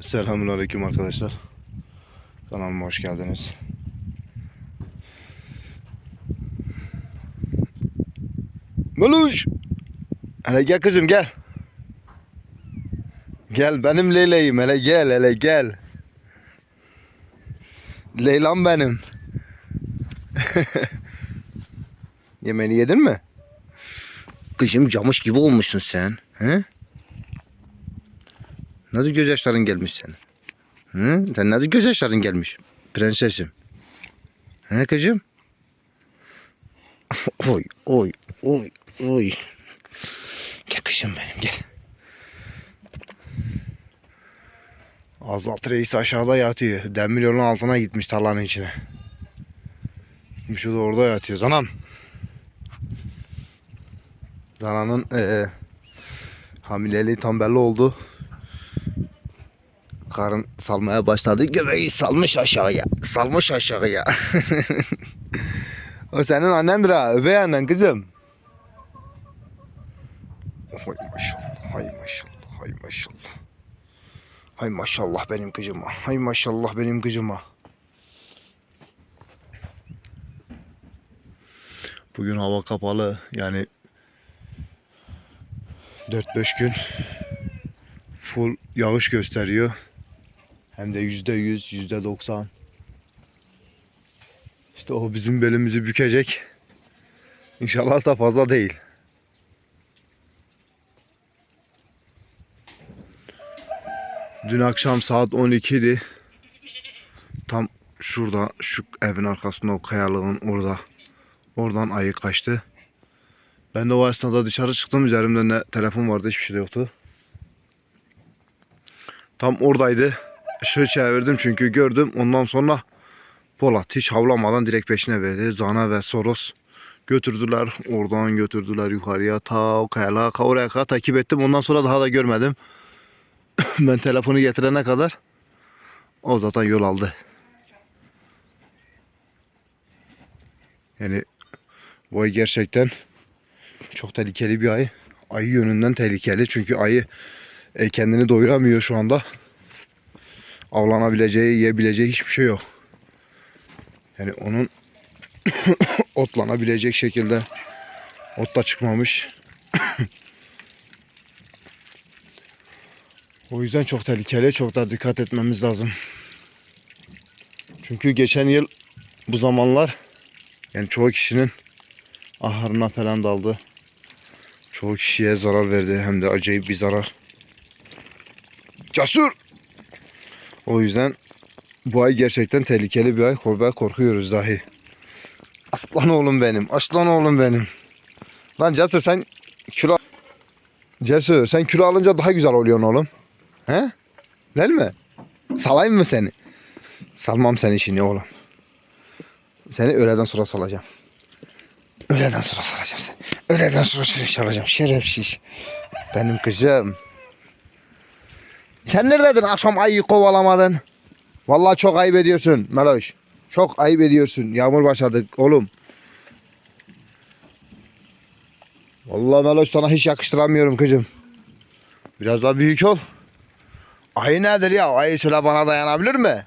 Selamünaleyküm arkadaşlar. Kanalıma hoş geldiniz. Meluş! Hele gel kızım gel. Gel benim Leyla'yım hele gel hele gel. Leylam benim. Yemeğini yedin mi? Kızım camış gibi olmuşsun sen. He? Nasıl gözyaşların gelmiş senin? Hı? Sen nasıl gözyaşların gelmiş? Prensesim. He kızım? oy oy oy oy. Gel kızım benim gel. Azalt reis aşağıda yatıyor. Demir yolun altına gitmiş tarlanın içine. Gitmiş o da orada yatıyor. Zanam. Zana'nın eee hamileliği tam belli oldu. Karın salmaya başladı. Göbeği salmış aşağıya. Salmış aşağıya. o senin annendir ha. Üvey annen kızım. Hay maşallah. Hay maşallah. Hay maşallah. Hay maşallah benim kızıma. Hay maşallah benim kızıma. Bugün hava kapalı. Yani 4-5 gün full yağış gösteriyor. Hem de yüzde yüz, yüzde doksan. İşte o bizim belimizi bükecek. İnşallah da fazla değil. Dün akşam saat 12 idi. Tam şurada şu evin arkasında o kayalığın orada. Oradan ayı kaçtı. Ben de o esnada dışarı çıktım. Üzerimde ne telefon vardı hiçbir şey yoktu. Tam oradaydı. Işığı çevirdim çünkü gördüm. Ondan sonra Polat hiç havlamadan direkt peşine verdi. Zana ve Soros götürdüler. Oradan götürdüler yukarıya. Ta o kayalığa oraya kadar takip ettim. Ondan sonra daha da görmedim. ben telefonu getirene kadar o zaten yol aldı. Yani bu ay gerçekten çok tehlikeli bir ay. Ayı yönünden tehlikeli. Çünkü ayı e, kendini doyuramıyor şu anda. Avlanabileceği, yiyebileceği hiçbir şey yok. Yani onun otlanabilecek şekilde ot da çıkmamış. o yüzden çok tehlikeli, çok da dikkat etmemiz lazım. Çünkü geçen yıl bu zamanlar yani çoğu kişinin ahırına falan daldı. Çoğu kişiye zarar verdi hem de acayip bir zarar. Cesur! O yüzden bu ay gerçekten tehlikeli bir ay. Ve korkuyoruz dahi. Aslan oğlum benim. Aslan oğlum benim. Lan Cesur sen kilo... Cesur sen kilo alınca daha güzel oluyorsun oğlum. He? Değil mi? Salayım mı seni? Salmam seni şimdi oğlum. Seni öğleden sonra salacağım. Öğleden sonra salacağım seni. Öğleden sonra salacağım. Şerefsiz. Benim kızım. Sen neredeydin akşam ayı kovalamadın? Vallahi çok ayıp ediyorsun Meloş. Çok ayıp ediyorsun. Yağmur başladı oğlum. Vallahi Meloş sana hiç yakıştıramıyorum kızım. Biraz daha büyük ol. Ayı nedir ya? Ayı şöyle bana dayanabilir mi?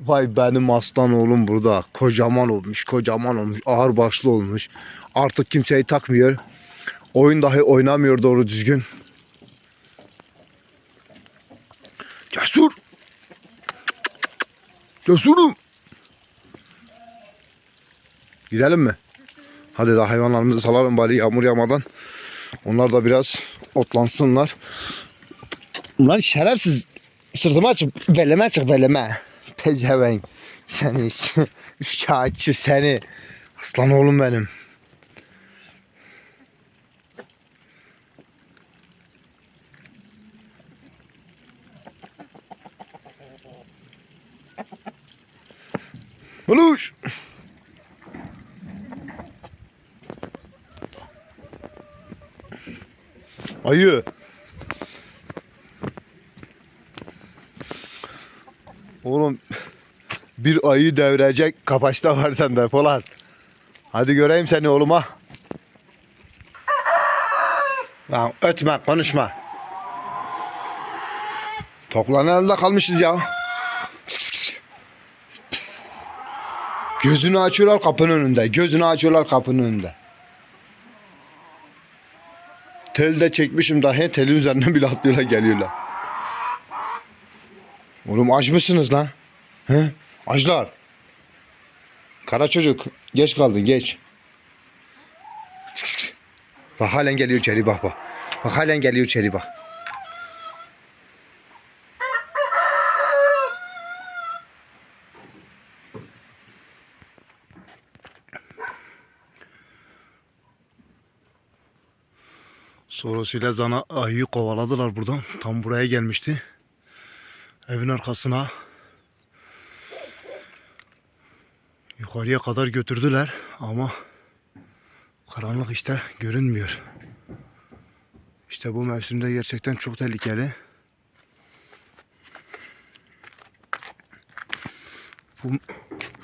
Vay benim aslan oğlum burada. Kocaman olmuş, kocaman olmuş, ağır başlı olmuş. Artık kimseyi takmıyor. Oyun dahi oynamıyor doğru düzgün. Cesur. Cesurum. Gidelim mi? Hadi daha hayvanlarımızı salalım bari yağmur yağmadan. Onlar da biraz otlansınlar. Ulan şerefsiz. Sırtıma çık, beleme çık beleme. Pezevenk. Seni şikayetçi seni. Aslan oğlum benim. Uluş. Ayı. Oğlum bir ayı devirecek kapaçta var sende Polat. Hadi göreyim seni oğluma. Lan ötme konuşma. Tokların elinde kalmışız ya. Çık, çık, çık. Gözünü açıyorlar kapının önünde. Gözünü açıyorlar kapının önünde. Tel de çekmişim dahi telin üzerinden bile atlıyorlar geliyorlar. Oğlum aç mısınız lan? He? Açlar. Kara çocuk geç kaldın geç. Bak halen geliyor içeri bak bak. Bak halen geliyor içeri bak. Soros ile Zana ayıyı kovaladılar buradan. Tam buraya gelmişti. Evin arkasına yukarıya kadar götürdüler ama karanlık işte görünmüyor. İşte bu mevsimde gerçekten çok tehlikeli. Bu,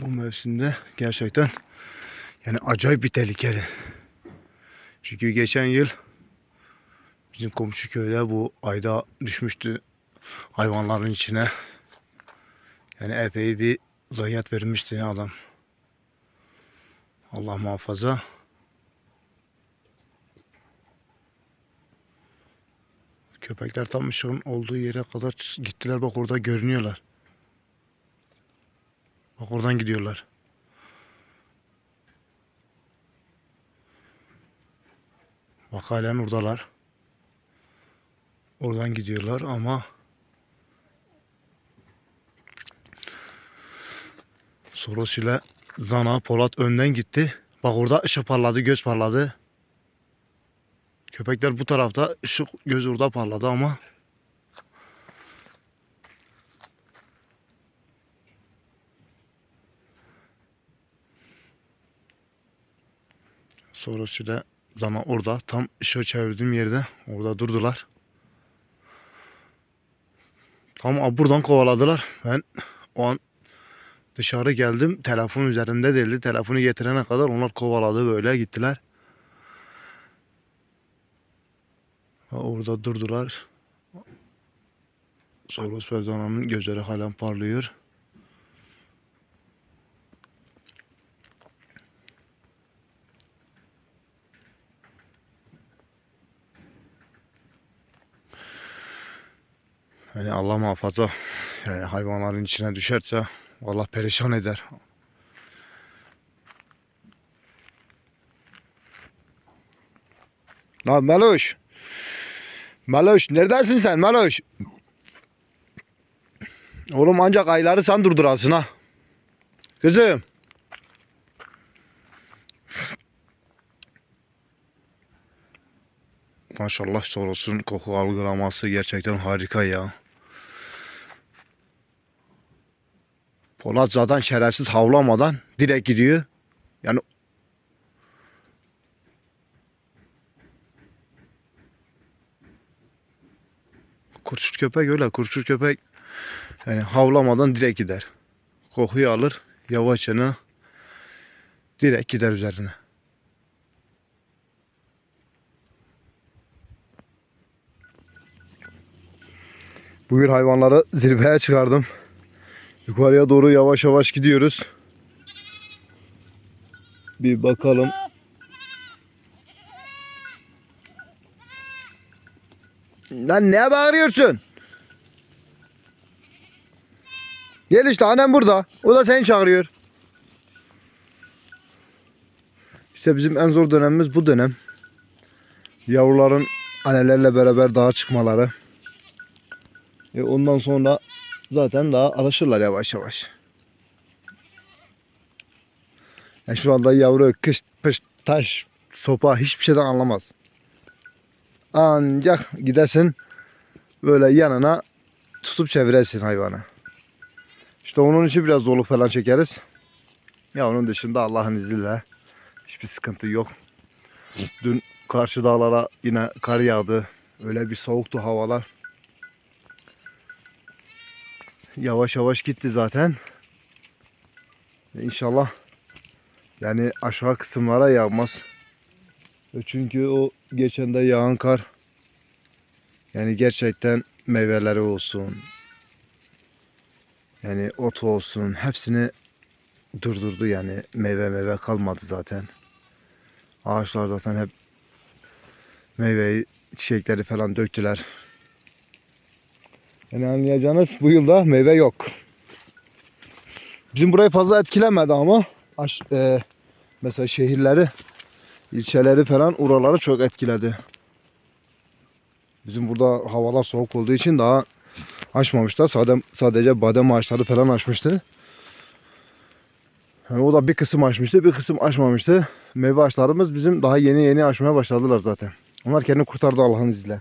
bu mevsimde gerçekten yani acayip bir tehlikeli. Çünkü geçen yıl bizim komşu köyde bu ayda düşmüştü hayvanların içine. Yani epey bir zayiat vermişti ya adam. Allah muhafaza. Köpekler tam ışığın olduğu yere kadar gittiler. Bak orada görünüyorlar. Bak oradan gidiyorlar. Bak halen oradalar. Oradan gidiyorlar ama Soros ile Zana Polat önden gitti. Bak orada ışık parladı, göz parladı. Köpekler bu tarafta, ışık göz orada parladı ama Soros ile Zana orada tam ışığı çevirdiğim yerde orada durdular. Tam buradan kovaladılar. Ben o an dışarı geldim. Telefon üzerinde değildi. Telefonu getirene kadar onlar kovaladı böyle gittiler. Orada durdular. Soros ve Zana'nın gözleri halen parlıyor. Yani Allah muhafaza yani hayvanların içine düşerse Allah perişan eder. Lan Meloş. Meloş neredesin sen Meloş? Oğlum ancak ayları sen durdurasın ha. Kızım. Maşallah Soros'un koku algılaması gerçekten harika ya. Polat zaten şerefsiz havlamadan direkt gidiyor. Yani kurşun köpek öyle kurşun köpek yani havlamadan direkt gider. Kokuyu alır yavaşça direkt gider üzerine. Bugün hayvanları zirveye çıkardım. Yukarıya doğru yavaş yavaş gidiyoruz. Bir bakalım. Lan ne bağırıyorsun? Gel işte annem burada. O da seni çağırıyor. İşte bizim en zor dönemimiz bu dönem. Yavruların annelerle beraber dağa çıkmaları. E ondan sonra zaten daha alışırlar yavaş yavaş. Yani şu anda yavru kış, pış, taş, sopa hiçbir şeyden anlamaz. Ancak gidesin böyle yanına tutup çeviresin hayvanı. İşte onun için biraz zorluk falan çekeriz. Ya onun dışında Allah'ın izniyle hiçbir sıkıntı yok. Dün karşı dağlara yine kar yağdı. Öyle bir soğuktu havalar. Yavaş yavaş gitti zaten. İnşallah yani aşağı kısımlara yağmaz. Çünkü o geçen de yağan kar yani gerçekten meyveleri olsun, Yani ot olsun hepsini durdurdu yani meyve meyve kalmadı zaten. Ağaçlar zaten hep meyveyi, çiçekleri falan döktüler. Yani anlayacağınız bu yılda meyve yok. Bizim burayı fazla etkilemedi ama aş- e, mesela şehirleri, ilçeleri falan oraları çok etkiledi. Bizim burada havalar soğuk olduğu için daha açmamışlar. Sadece, sadece badem ağaçları falan açmıştı. Yani o da bir kısım açmıştı, bir kısım açmamıştı. Meyve ağaçlarımız bizim daha yeni yeni açmaya başladılar zaten. Onlar kendini kurtardı Allah'ın izniyle.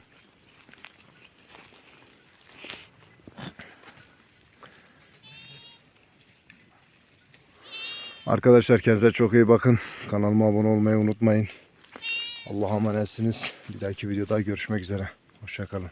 Arkadaşlar kendinize çok iyi bakın. Kanalıma abone olmayı unutmayın. Allah'a emanetsiniz. Bir dahaki videoda görüşmek üzere. Hoşçakalın.